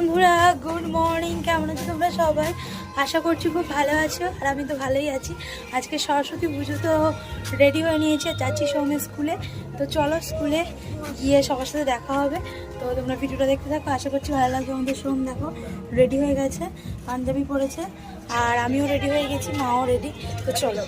বন্ধুরা good morning কেমন আছো তোমরা সবাই? আশা করছি খুব ভালো আছো, আর আমি তো ভালোই আছি। আজকে সরস্বতী পুজো তো রেডি হয়ে নিয়েছে, যাচ্ছি সৌমে স্কুলে। তো চলো স্কুলে গিয়ে সবার সাথে দেখা হবে। তো তোমরা ভিডিওটা দেখতে থাকো, আশা করছি ভালো লাগবে। আমাদের সোম দেখো রেডি হয়ে গেছে, পাঞ্জাবি পরেছে, আর আমিও রেডি হয়ে গেছি, মাও রেডি তো চলো।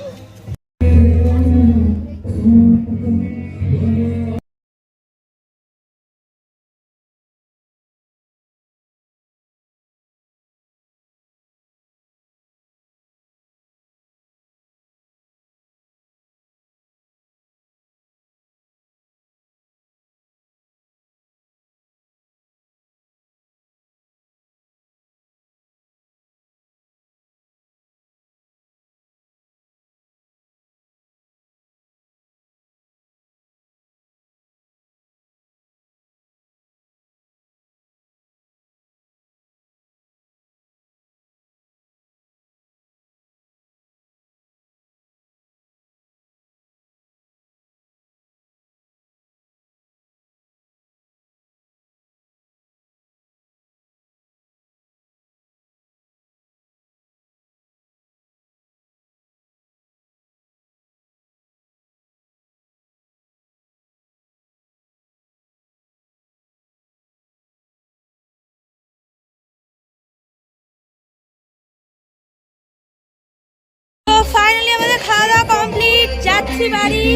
খাওয়া কমপ্লিট যাচ্ছি বাড়ি।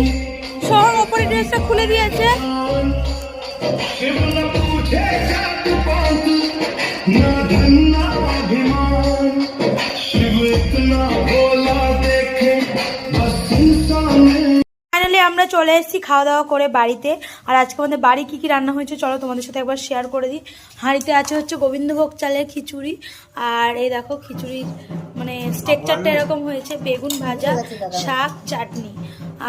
সব ওপরে ড্রেসটা খুলে দিয়েছে। ना আমরা চলে এসেছি খাওয়া দাওয়া করে বাড়িতে। আর আজকে আমাদের বাড়ি কি কি রান্না হয়েছে চলো তোমাদের সাথে একবার শেয়ার করে দিই। হাঁড়িতে আছে হচ্ছে গোবিন্দভোগ চালের খিচুড়ি আর এই দেখো খিচুড়ির মানে স্টেকচারটা এরকম হয়েছে বেগুন ভাজা শাক চাটনি।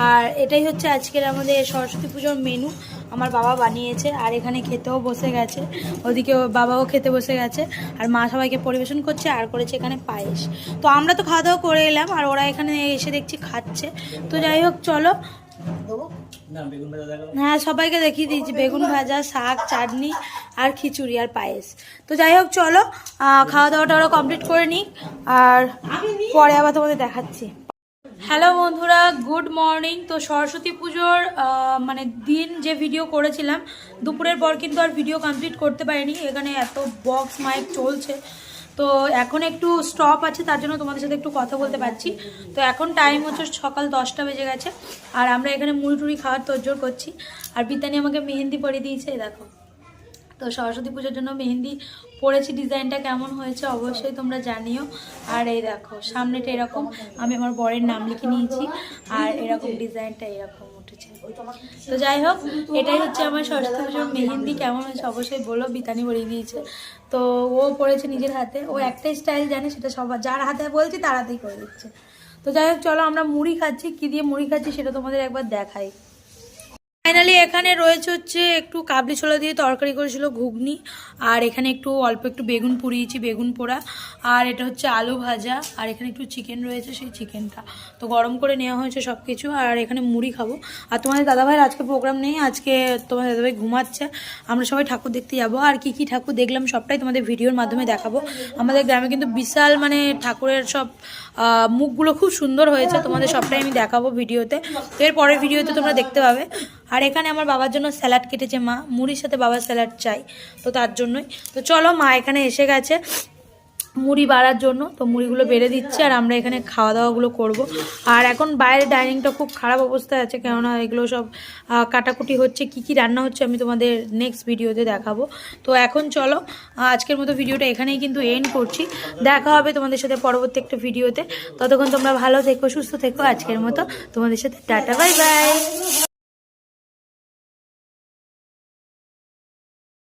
আর এটাই হচ্ছে আজকের আমাদের সরস্বতী পুজোর মেনু আমার বাবা বানিয়েছে আর এখানে খেতেও বসে গেছে। ওদিকে বাবাও খেতে বসে গেছে আর মা সবাইকে পরিবেশন করছে আর করেছে এখানে পায়েস। তো আমরা তো খাওয়া দাওয়া করে এলাম আর ওরা এখানে এসে দেখছি খাচ্ছে। তো যাই হোক চলো। হ্যাঁ সবাইকে দেখিয়ে দিয়েছি বেগুন ভাজা শাক চাটনি আর খিচুড়ি আর পায়েস। তো যাই হোক চলো খাওয়া দাওয়াটা ওরা কমপ্লিট করে নিই আর পরে আবার তোমাদের দেখাচ্ছি। হ্যালো বন্ধুরা গুড মর্নিং তো সরস্বতী পুজোর মানে দিন যে ভিডিও করেছিলাম, দুপুরের পর কিন্তু আর ভিডিও কমপ্লিট করতে পারিনি। এখানে এত বক্স মাইক চলছে। তো এখন একটু স্টপ আছে, তার জন্য তোমাদের সাথে একটু কথা বলতে পারছি। তো এখন টাইম হচ্ছে সকাল দশটা বেজে গেছে। আর আমরা এখানে মুড়ি টুড়ি খাওয়ার তোড়জোড় করছি। আর বিতানি আমাকে মেহেন্দি পরিয়ে দিয়েছে দেখো। তো সরস্বতী পুজোর জন্য মেহেন্দি পরেছি, ডিজাইনটা কেমন হয়েছে অবশ্যই তোমরা জানিও। আর এই দেখো, সামনেটা এরকম, আমি আমার বরের নাম লিখে নিয়েছি, আর এরকম ডিজাইনটা এরকম উঠেছে। তো যাই হোক, এটাই হচ্ছে আমার সরস্বতী পুজোর মেহেন্দি, কেমন হয়েছে অবশ্যই বলো বিতানি পরিয়ে দিয়েছে। তো ও পড়েছে নিজের হাতে, ও একটাই স্টাইল জানে, সেটা সবার যার হাতে বলছি তার হাতেই করে দিচ্ছে। তো যাই হোক, চলো আমরা মুড়ি খাচ্ছি, কি দিয়ে মুড়ি খাচ্ছি সেটা তোমাদের একবার দেখাই। ফাইনালি এখানে রয়েছে হচ্ছে একটু কাবলি ছোলা দিয়ে তরকারি করেছিল ঘুগনি, আর এখানে একটু অল্প একটু বেগুন পুড়িয়েছি, বেগুন পোড়া, আর এটা হচ্ছে আলু ভাজা, আর এখানে একটু চিকেন রয়েছে, সেই চিকেনটা তো গরম করে নেওয়া হয়েছে সব কিছু আর এখানে মুড়ি খাব। আর তোমাদের দাদাভাইয়ের আজকে প্রোগ্রাম নেই, আজকে তোমাদের দাদাভাই ঘুমাচ্ছে। আমরা সবাই ঠাকুর দেখতে যাব, আর কি কি ঠাকুর দেখলাম সবটাই তোমাদের ভিডিওর মাধ্যমে দেখাবো। আমাদের গ্রামে কিন্তু বিশাল মানে ঠাকুরের সব মুখগুলো খুব সুন্দর হয়েছে, তোমাদের সবটাই আমি দেখাবো ভিডিওতে। এর পরের ভিডিওতে তোমরা দেখতে পাবে। আর এখানে আমার বাবার জন্য স্যালাড কেটেছে মা। মুড়ির সাথে বাবার স্যালাড চাই, তো তার জন্যই। তো চলো, মা এখানে এসে গেছে মুড়ি বাড়ার জন্য। তো মুড়িগুলো বেড়ে দিচ্ছে আর আমরা এখানে খাওয়া দাওয়াগুলো করব। আর এখন বাইরে ডাইনিংটা খুব খারাপ অবস্থায় আছে, কেননা এগুলো সব কাটাকুটি হচ্ছে। কি কি রান্না হচ্ছে আমি তোমাদের নেক্সট ভিডিওতে দেখাবো। তো এখন চলো আজকের মতো ভিডিওটা এখানেই কিন্তু এন্ড করছি। দেখা হবে তোমাদের সাথে পরবর্তী একটা ভিডিওতে ততক্ষণ তোমরা ভালো থেকো, সুস্থ থেকো। আজকের মতো তোমাদের সাথে টাটা বাই বাই